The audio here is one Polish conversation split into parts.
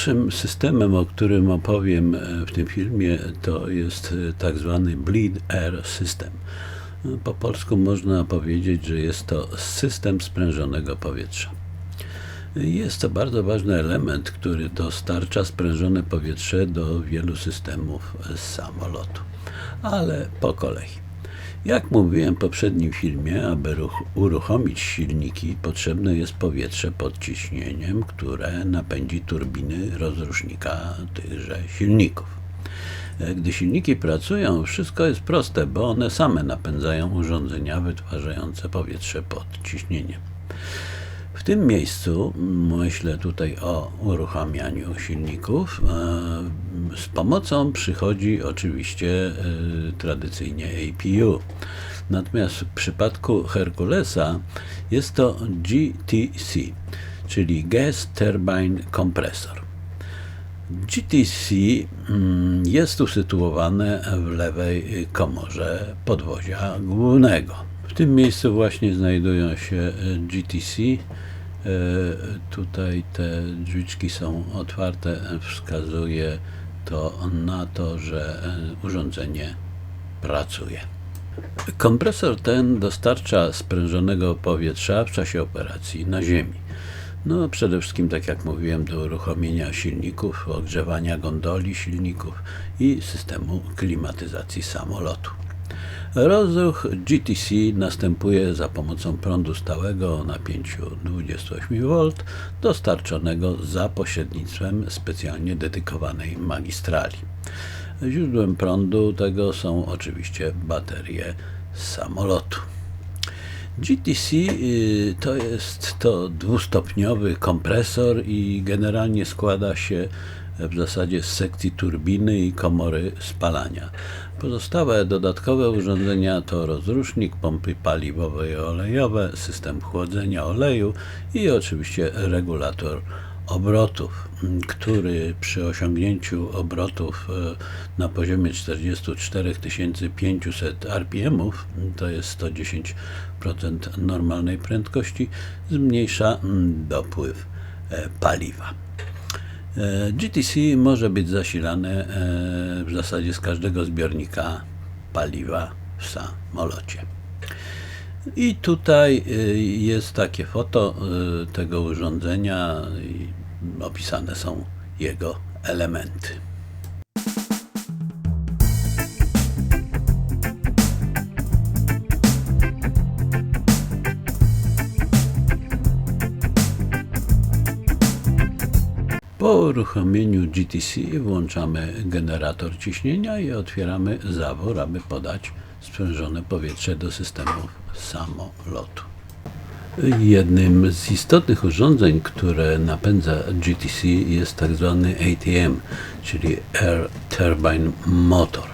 Pierwszym systemem, o którym opowiem e, w tym filmie, to jest e, tak zwany Bleed Air System. E, Po polsku można powiedzieć, że jest to system sprężonego powietrza. Jest to bardzo ważny element, który dostarcza sprężone powietrze do wielu systemów samolotu. Ale po kolei. Jak mówiłem w poprzednim filmie, aby ruch- uruchomić silniki, potrzebne jest powietrze pod ciśnieniem, które napędzi turbiny rozrusznika tychże silników. E, Gdy silniki pracują, wszystko jest proste, bo one same napędzają urządzenia wytwarzające powietrze pod ciśnieniem. W tym miejscu myślę tutaj o uruchamianiu silników. E, Z pomocą przychodzi oczywiście e, tradycyjnie APU. Natomiast w przypadku Herkulesa jest to GTC, czyli Gas Turbine Compressor. GTC mm, jest usytuowane w lewej komorze podwozia głównego. W tym miejscu właśnie znajdują się e, GTC. E, Tutaj te drzwiczki są otwarte, wskazuje to na to, że e, urządzenie pracuje. Kompresor ten dostarcza sprężonego powietrza w czasie operacji na Ziemi. No, przede wszystkim, tak jak mówiłem, do uruchomienia silników, ogrzewania gondoli silników i systemu klimatyzacji samolotu. Rozruch GTC następuje za pomocą prądu stałego o napięciu 28V dostarczonego za pośrednictwem specjalnie dedykowanej magistrali. Źródłem prądu tego są oczywiście baterie samolotu. GTC y, to jest to dwustopniowy kompresor i generalnie składa się w zasadzie z sekcji turbiny i komory spalania. Pozostałe dodatkowe urządzenia to rozrusznik, pompy paliwowe i olejowe, system chłodzenia oleju i oczywiście regulator obrotów, który przy osiągnięciu obrotów e, na poziomie 44 500 RPM, to jest 110% normalnej prędkości, zmniejsza m, dopływ e, paliwa. E, GTC może być zasilane e, w zasadzie z każdego zbiornika paliwa w samolocie. I tutaj y, jest takie foto tego urządzenia i opisane są jego elementy. Po uruchomieniu GTC włączamy generator ciśnienia i otwieramy zawór, aby podać sprzężone powietrze do systemów samolotu. Jednym z istotnych urządzeń, które napędza GTC jest tak zwany ATM, czyli Air Turbine Motor.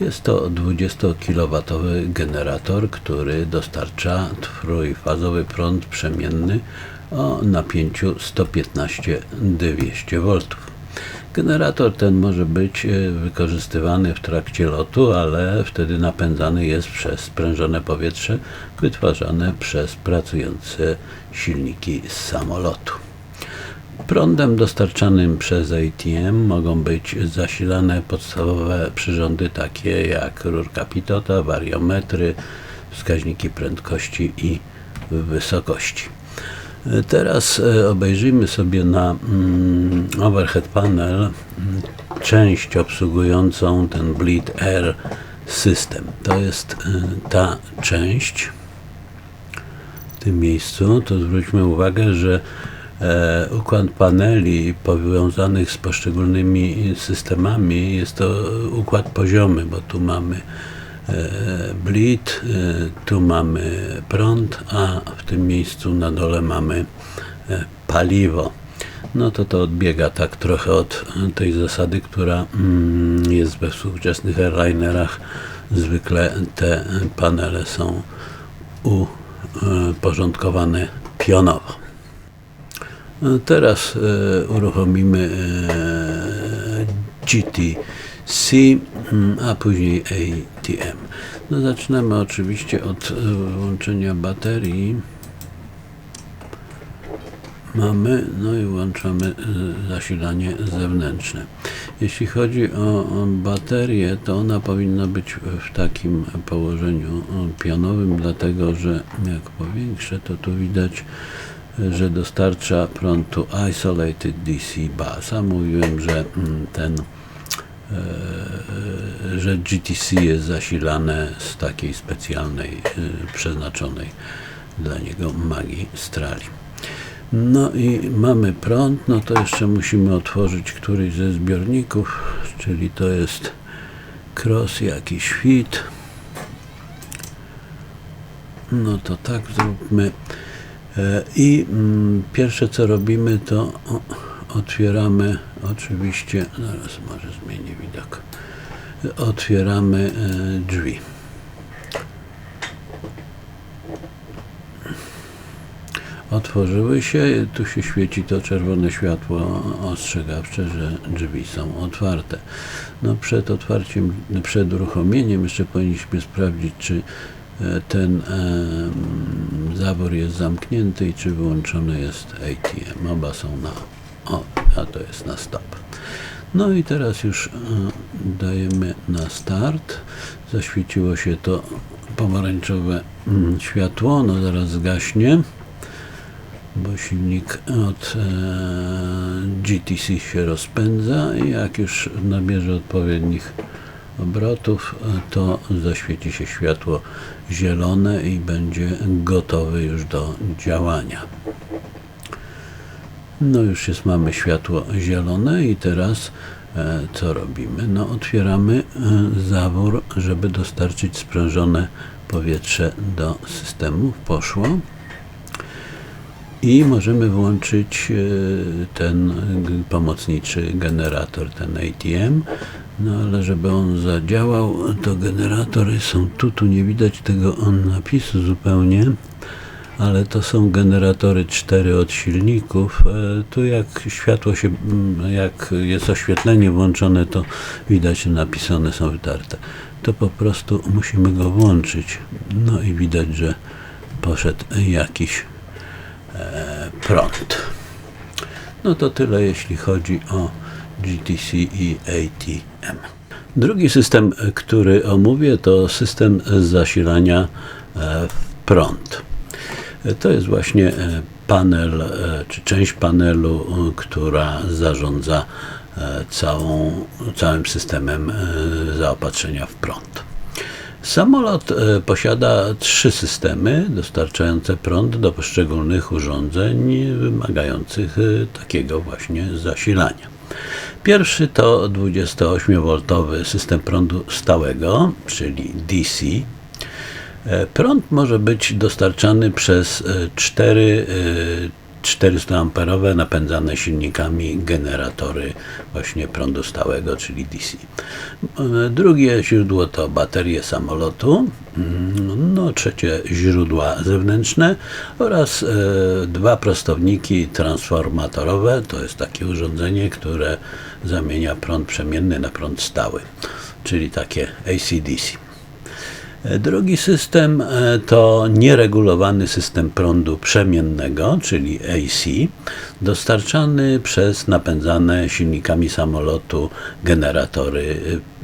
Jest to 20 kW generator, który dostarcza trójfazowy prąd przemienny o napięciu 115-200 V. Generator ten może być e, wykorzystywany w trakcie lotu, ale wtedy napędzany jest przez sprężone powietrze wytwarzane przez pracujące silniki z samolotu. Prądem dostarczanym przez ATM mogą być zasilane podstawowe przyrządy takie jak rurka pitota, wariometry, wskaźniki prędkości i wysokości. Teraz e, obejrzyjmy sobie na mm, overhead panel mm, część obsługującą ten Bleed Air System. To jest e, ta część w tym miejscu. To zwróćmy uwagę, że e, układ paneli powiązanych z poszczególnymi systemami jest to układ poziomy, bo tu mamy e, bleed, e, tu mamy prąd, a w tym miejscu na dole mamy e, paliwo. No to to odbiega tak trochę od tej zasady, która mm, jest we współczesnych airlinerach. Zwykle te panele są uporządkowane pionowo. Teraz uruchomimy e, GTC, mm, a później ATM. No, zaczynamy oczywiście od e, włączenia baterii. mamy, no i włączamy y, zasilanie zewnętrzne. Jeśli chodzi o, baterię, to ona powinna być w takim położeniu pionowym, dlatego że jak powiększę, to tu widać, że dostarcza prądu Isolated DC Bus. A mówiłem, że mm, ten e, że GTC jest zasilane z takiej specjalnej, y, przeznaczonej dla niego magistrali. No i mamy prąd, no to jeszcze musimy otworzyć któryś ze zbiorników, czyli to jest cross jakiś fit. No to tak zróbmy. E, I mm, pierwsze co robimy to otwieramy oczywiście, zaraz może zmienię widok. Otwieramy e, drzwi. otworzyły się. Tu się świeci to czerwone światło ostrzegawcze, że drzwi są otwarte. No przed otwarciem, przed uruchomieniem jeszcze powinniśmy sprawdzić, czy e, ten e, zawór jest zamknięty i czy wyłączony jest ATM. Oba są na o, a to jest na stop. No i teraz już e, dajemy na start. Zaświeciło się to pomarańczowe mm, światło, no zaraz zgaśnie bo silnik od e, GTC się rozpędza i jak już nabierze odpowiednich obrotów, e, to zaświeci się światło zielone i będzie gotowy już do działania. No już jest, mamy światło zielone i teraz e, co robimy? No otwieramy e, zawór, żeby dostarczyć sprężone powietrze do systemu. Poszło i możemy włączyć e, ten pomocniczy generator, ten ATM. No ale żeby on zadziałał, to generatory są tu, tu nie widać tego on napisu zupełnie, ale to są generatory 4 od silników. E, tu jak światło się, jak jest oświetlenie włączone, to widać, napisane są wytarte. To po prostu musimy go włączyć. No i widać, że poszedł jakiś e, prąd. No to tyle jeśli chodzi o GTC i ATM. Drugi system, który omówię, to system zasilania e, w prąd. To jest właśnie e, panel, e, czy część panelu, e, która zarządza całą, całym systemem zaopatrzenia w prąd. Samolot posiada trzy systemy dostarczające prąd do poszczególnych urządzeń wymagających takiego właśnie zasilania. Pierwszy to 28V system prądu stałego, czyli DC. E, Prąd może być dostarczany przez e, cztery e, 400 amperowe napędzane silnikami generatory właśnie prądu stałego, czyli DC. E, Drugie źródło to baterie samolotu, Mm, no trzecie źródła zewnętrzne oraz e, dwa prostowniki transformatorowe, to jest takie urządzenie, które zamienia prąd przemienny na prąd stały, czyli takie AC-DC. E, Drugi system e, to nieregulowany system prądu przemiennego, czyli AC, dostarczany przez napędzane silnikami samolotu generatory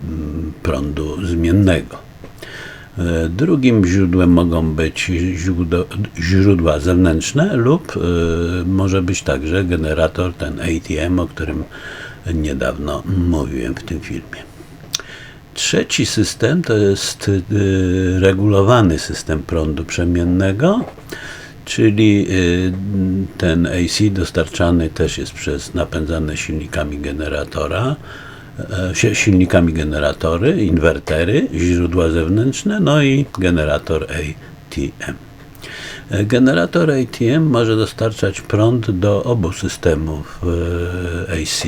mm, prądu zmiennego. E, Drugim źródłem mogą być źródła, zewnętrzne lub e, może być także generator, ten ATM, o którym niedawno mówiłem w tym filmie. Trzeci system to jest y, regulowany system prądu przemiennego, czyli y, ten AC dostarczany też jest przez napędzane silnikami generatora, e, si- silnikami generatory, inwertery, źródła zewnętrzne, no i generator ATM. E, Generator ATM może dostarczać prąd do obu systemów e, AC,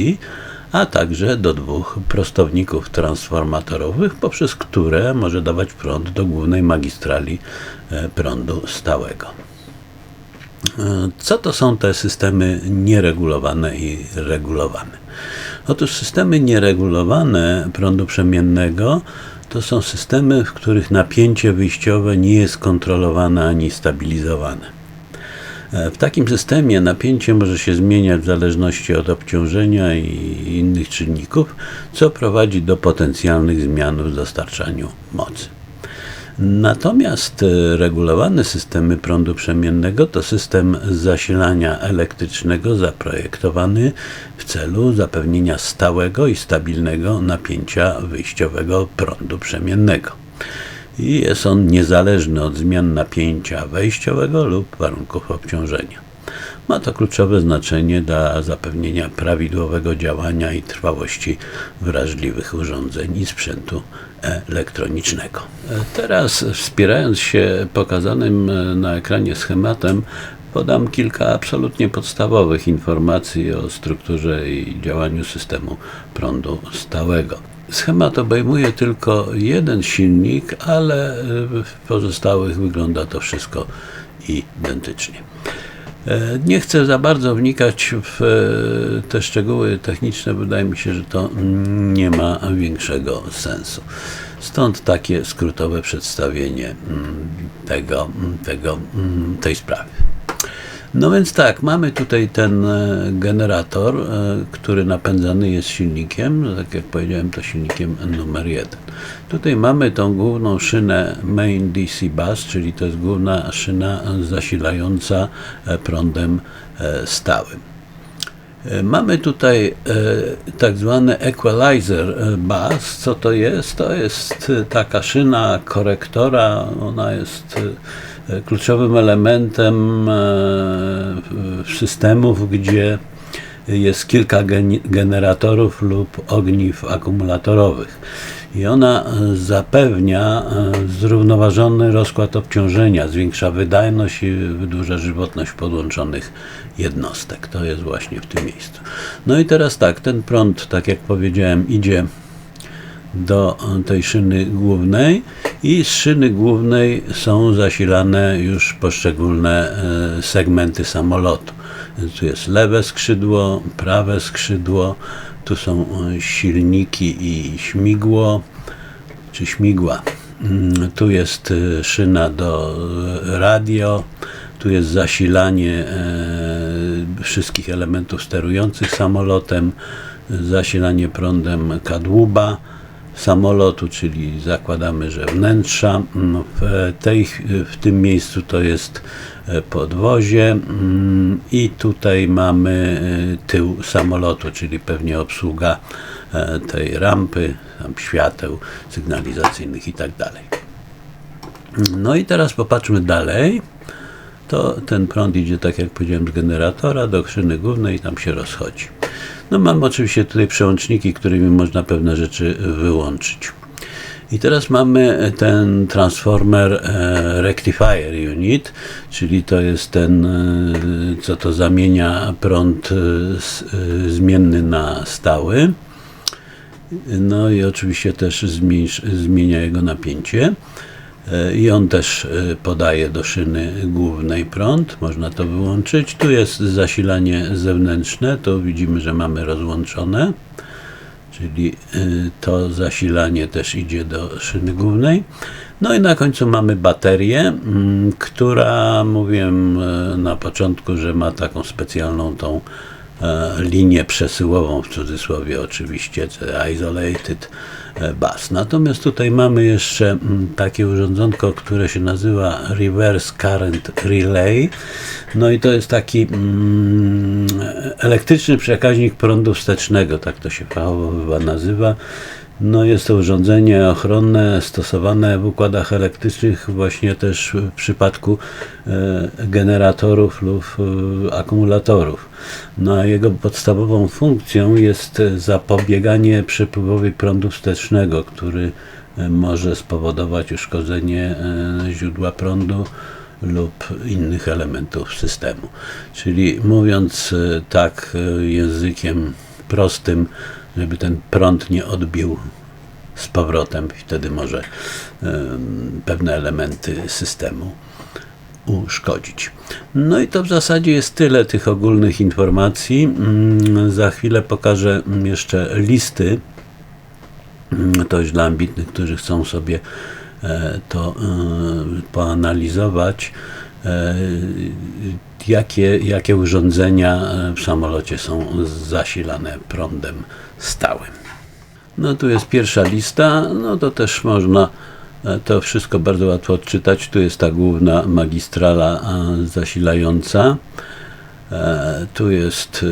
a także do dwóch prostowników transformatorowych, poprzez które może dawać prąd do głównej magistrali e, prądu stałego. E, Co to są te systemy nieregulowane i regulowane? Otóż systemy nieregulowane prądu przemiennego to są systemy, w których napięcie wyjściowe nie jest kontrolowane ani stabilizowane. W takim systemie napięcie może się zmieniać w zależności od obciążenia i innych czynników, co prowadzi do potencjalnych zmian w dostarczaniu mocy. Natomiast e, regulowane systemy prądu przemiennego to system zasilania elektrycznego zaprojektowany w celu zapewnienia stałego i stabilnego napięcia wyjściowego prądu przemiennego. I jest on niezależny od zmian napięcia wejściowego lub warunków obciążenia. Ma to kluczowe znaczenie dla zapewnienia prawidłowego działania i trwałości wrażliwych urządzeń i sprzętu elektronicznego. Teraz, wspierając się pokazanym na ekranie schematem, podam kilka absolutnie podstawowych informacji o strukturze i działaniu systemu prądu stałego. Schemat obejmuje tylko jeden silnik, ale w pozostałych wygląda to wszystko identycznie. E, Nie chcę za bardzo wnikać w e, te szczegóły techniczne, wydaje mi się, że to nie ma większego sensu. Stąd takie skrótowe przedstawienie mm, tego, tego, mm, tej sprawy. No więc tak, mamy tutaj ten e, generator, e, który napędzany jest silnikiem, tak jak powiedziałem, to silnikiem numer jeden. Tutaj mamy tą główną szynę main DC bus, czyli to jest główna szyna zasilająca e, prądem stałym. Mamy tutaj tak zwany equalizer bus. Co to jest? To jest taka szyna korektora. Ona jest kluczowym elementem e, systemów, gdzie jest kilka generatorów lub ogniw akumulatorowych. I ona zapewnia e, zrównoważony rozkład obciążenia, zwiększa wydajność i wydłuża żywotność podłączonych jednostek. To jest właśnie w tym miejscu. No i teraz tak, ten prąd, tak jak powiedziałem, idzie do tej szyny głównej i z szyny głównej są zasilane już poszczególne e, segmenty samolotu. Tu jest lewe skrzydło, prawe skrzydło, tu są e, silniki i śmigło, czy śmigła. Mm, Tu jest e, szyna do radio, tu jest zasilanie wszystkich elementów sterujących samolotem, zasilanie prądem kadłuba samolotu, czyli zakładamy, że wnętrza. Mm, W, tej, w tym miejscu to jest e, podwozie mm, i tutaj mamy e, tył samolotu, czyli pewnie obsługa e, tej rampy, tam świateł sygnalizacyjnych i tak dalej. No i teraz popatrzmy dalej. To ten prąd idzie, tak jak powiedziałem, z generatora do szyny głównej i tam się rozchodzi. No mam oczywiście tutaj przełączniki, którymi można pewne rzeczy wyłączyć. I teraz mamy ten transformer e, rectifier unit, czyli to jest ten, e, co to zamienia prąd e, zmienny na stały. No i oczywiście też zmienia jego napięcie. E, I on też e, podaje do szyny głównej prąd, można to wyłączyć. Tu jest zasilanie zewnętrzne, to widzimy, że mamy rozłączone, czyli e, to zasilanie też idzie do szyny głównej. No i na końcu mamy baterię, mm, która mówiłem na początku, że ma taką specjalną tą linię przesyłową, w cudzysłowie oczywiście, te isolated e, bus. Natomiast tutaj mamy jeszcze mm, takie urządzonko, które się nazywa Reverse Current Relay. No i to jest taki mm, elektryczny przekaźnik prądu wstecznego, tak to się fachowo nazywa. No jest to urządzenie ochronne stosowane w układach elektrycznych właśnie też w przypadku e, generatorów lub e, akumulatorów. No jego podstawową funkcją jest zapobieganie przepływowi prądu wstecznego, który e, może spowodować uszkodzenie źródła prądu lub innych elementów systemu. Czyli mówiąc tak językiem prostym, żeby ten prąd nie odbił z powrotem, wtedy może pewne elementy systemu uszkodzić. No i to w zasadzie jest tyle tych ogólnych informacji. Mm, Za chwilę pokażę mm, jeszcze listy. Mm, To już dla ambitnych, którzy chcą sobie e, to e, poanalizować. E, jakie, jakie urządzenia w samolocie są zasilane prądem stałym. No tu jest pierwsza lista, no to też można e, to wszystko bardzo łatwo odczytać. Tu jest ta główna magistrala e, zasilająca. E, Tu jest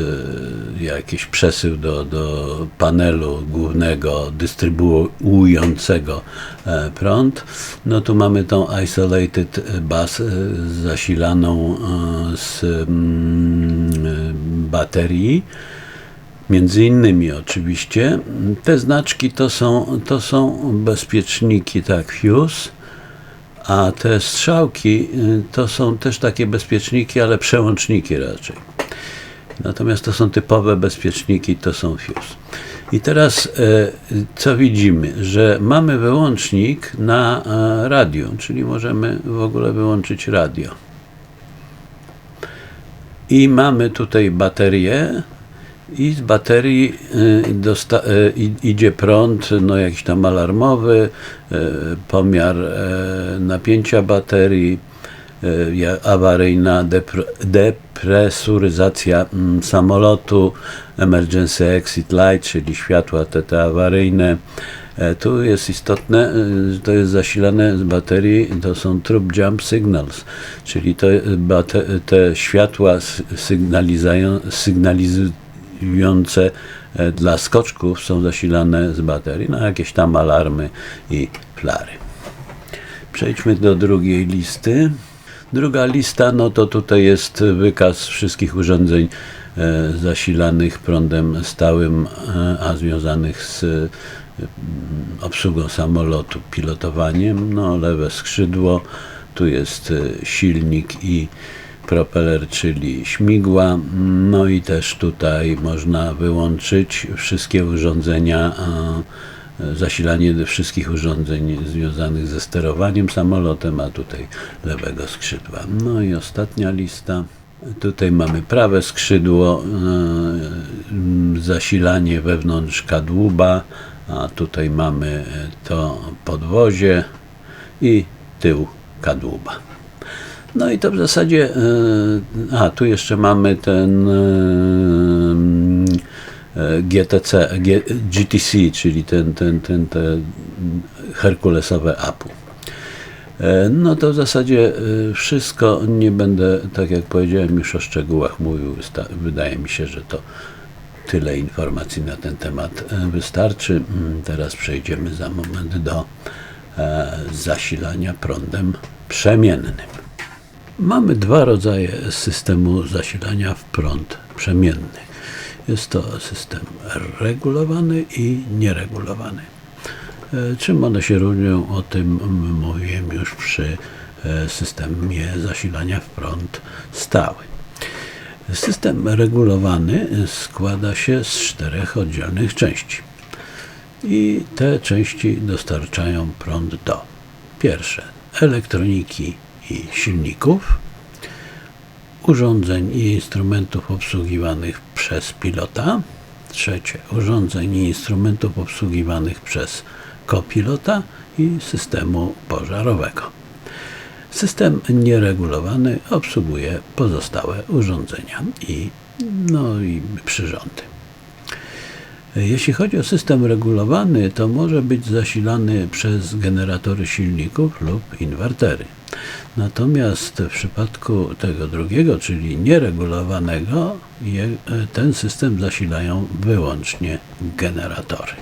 e, jakiś przesył do, do panelu głównego dystrybuującego e, prąd. No tu mamy tą isolated bus zasilaną z mm, baterii. Między innymi oczywiście. Te znaczki to są, to są bezpieczniki, tak, fuse. A te strzałki y, to są też takie bezpieczniki, ale przełączniki raczej. Natomiast to są typowe bezpieczniki, to są fuse. I teraz e, co widzimy? Że mamy wyłącznik na e, radio, czyli możemy w ogóle wyłączyć radio. I mamy tutaj baterię i z baterii y, y, idzie prąd, no jakiś tam alarmowy, y, pomiar napięcia baterii, awaryjna depr- depresuryzacja mm, samolotu, emergency exit light, czyli światła te, te awaryjne. E, Tu jest istotne, to jest zasilane z baterii, to są troop jump signals, czyli te światła s- sygnalizają, sygnalizujące e, dla skoczków są zasilane z baterii, no jakieś tam alarmy i flary. Przejdźmy do drugiej listy. Druga lista, no to tutaj jest wykaz wszystkich urządzeń e, zasilanych prądem stałym, e, a związanych z obsługą samolotu, pilotowaniem. No, lewe skrzydło, tu jest silnik i propeler, czyli śmigła. No i też tutaj można wyłączyć wszystkie urządzenia, zasilanie wszystkich urządzeń związanych ze sterowaniem samolotem, a tutaj lewego skrzydła. No i ostatnia lista. Tutaj mamy prawe skrzydło, e, zasilanie wewnątrz kadłuba, a tutaj mamy to podwozie i tył kadłuba. No i to w zasadzie, e, a tu jeszcze mamy ten e, e, GTC, GTC, czyli ten, ten, ten, te herkulesowe APU. No to w zasadzie wszystko, nie będę, tak jak powiedziałem, już o szczegółach mówił, wydaje mi się, że to tyle informacji na ten temat wystarczy. Mm, Teraz przejdziemy za moment do zasilania prądem przemiennym. Mamy dwa rodzaje systemu zasilania w prąd przemienny. Jest to system regulowany i nieregulowany. E, Czym one się różnią, o tym mówiłem już przy e, systemie zasilania w prąd stały. System regulowany składa się z czterech oddzielnych części. I te części dostarczają prąd do pierwsze elektroniki i silników, urządzeń i instrumentów obsługiwanych przez pilota, trzecie urządzeń i instrumentów obsługiwanych przez kopilota i systemu pożarowego. System nieregulowany obsługuje pozostałe urządzenia i, no, i przyrządy. Jeśli chodzi o system regulowany, to może być zasilany przez generatory silników lub inwertery. Natomiast w przypadku tego drugiego, czyli nieregulowanego, je, ten system zasilają wyłącznie generatory.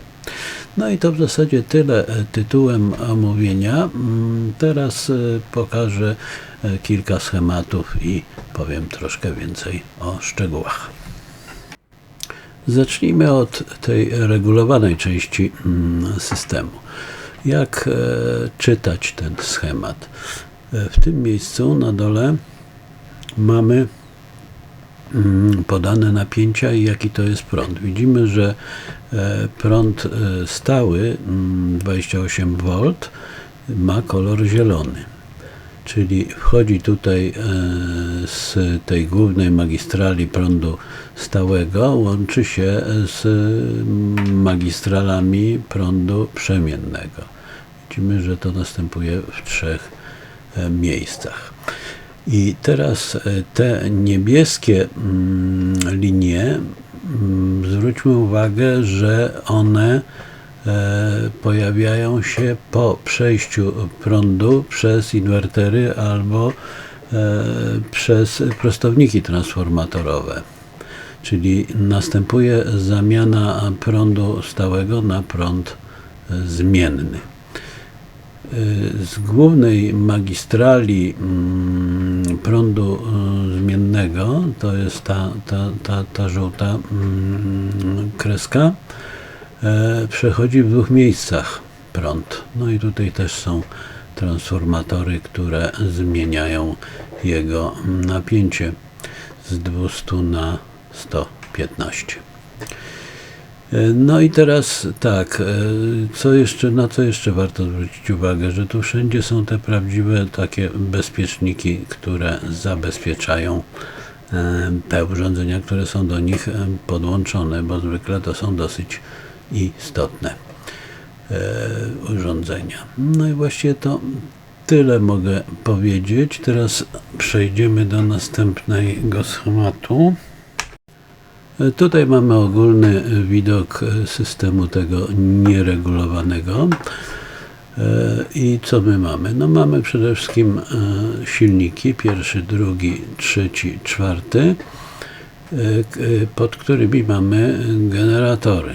No i to w zasadzie tyle e, tytułem omówienia. Mm, Teraz e, pokażę e, kilka schematów i powiem troszkę więcej o szczegółach. Zacznijmy od tej regulowanej części mm, systemu. Jak e, czytać ten schemat? E, W tym miejscu na dole mamy mm, podane napięcia i jaki to jest prąd. Widzimy, że e, prąd e, stały mm, 28 V ma kolor zielony. Czyli wchodzi tutaj z tej głównej magistrali prądu stałego, łączy się z mm, magistralami prądu przemiennego. Widzimy, że to następuje w trzech miejscach. I teraz e, te niebieskie mm, linie, mm, zwróćmy uwagę, że one e, pojawiają się po przejściu prądu przez inwertery albo e, przez prostowniki transformatorowe. Czyli następuje zamiana prądu stałego na prąd e, zmienny. Y, z głównej magistrali mm, prądu y, zmiennego, to jest ta, ta, ta, ta żółta mm, kreska, e, przechodzi w dwóch miejscach prąd. No i tutaj też są transformatory, które zmieniają jego napięcie z 200 na 115. E, No i teraz tak, e, co jeszcze, na co jeszcze warto zwrócić uwagę, że tu wszędzie są te prawdziwe takie bezpieczniki, które zabezpieczają e, te urządzenia, które są do nich podłączone, bo zwykle to są dosyć istotne urządzenia. No i właściwie to tyle mogę powiedzieć. Teraz przejdziemy do następnego schematu. Tutaj mamy ogólny widok systemu tego nieregulowanego. I co my mamy? No mamy przede wszystkim e, silniki, pierwszy, drugi, trzeci, czwarty, e, pod którymi mamy generatory.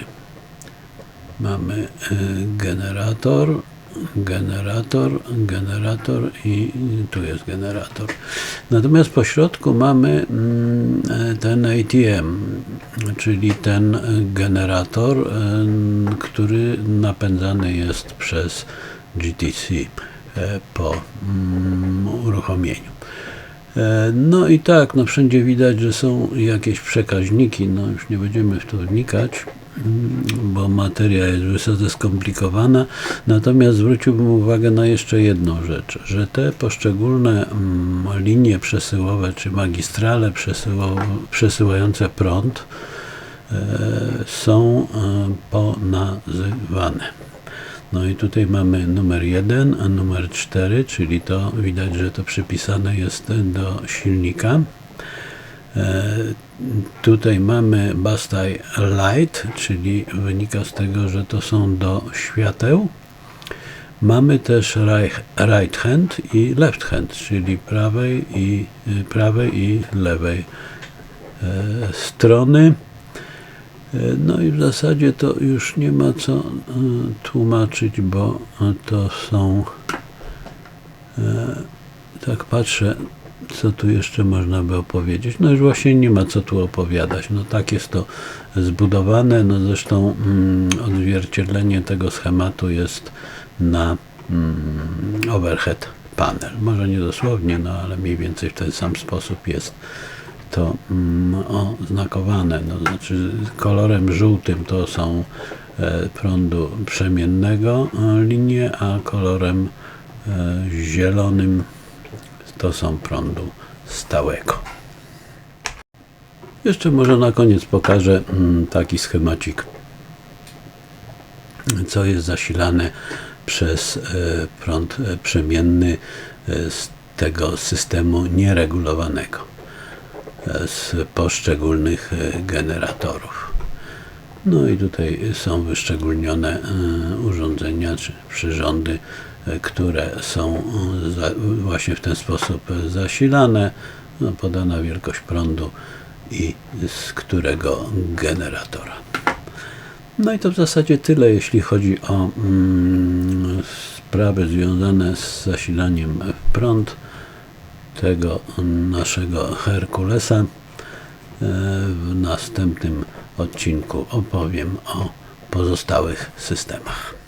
Mamy e, generator, generator, generator i tu jest generator. Natomiast po środku mamy mm, ten ATM, czyli ten generator, e, który napędzany jest przez GTC e, po mm, uruchomieniu. E, No i tak, no wszędzie widać, że są jakieś przekaźniki, no już nie będziemy w to wnikać, mm, bo materia jest wysoce skomplikowana. Natomiast zwróciłbym uwagę na jeszcze jedną rzecz, że te poszczególne mm, linie przesyłowe czy magistrale przesyłające prąd e, są e, ponazywane. No i tutaj mamy numer 1, a numer 4, czyli to widać, że to przypisane jest do silnika. E, tutaj mamy Bastai Light, czyli wynika z tego, że to są do świateł. Mamy też right, hand i left hand, czyli prawej i, prawej i lewej e, strony. E, No i w zasadzie to już nie ma co tłumaczyć, bo to są. Tak patrzę, co tu jeszcze można by opowiedzieć. No już właśnie nie ma co tu opowiadać. No tak jest to zbudowane. No zresztą mm, odzwierciedlenie tego schematu jest na mm, overhead panel. Może nie dosłownie, no ale mniej więcej w ten sam sposób jest to mm, oznakowane. No, znaczy kolorem żółtym to są e, prądu przemiennego e, linie, a kolorem e, zielonym to są prądu stałego. Jeszcze może na koniec pokażę mm, taki schemacik, co jest zasilane przez e, prąd e, przemienny e, z tego systemu nieregulowanego z poszczególnych generatorów. No i tutaj są wyszczególnione urządzenia czy przyrządy, które są właśnie w ten sposób zasilane, no, podana wielkość prądu i z którego generatora. No i to w zasadzie tyle, jeśli chodzi o mm, sprawy związane z zasilaniem w prąd tego naszego Herkulesa. E, W następnym odcinku opowiem o pozostałych systemach.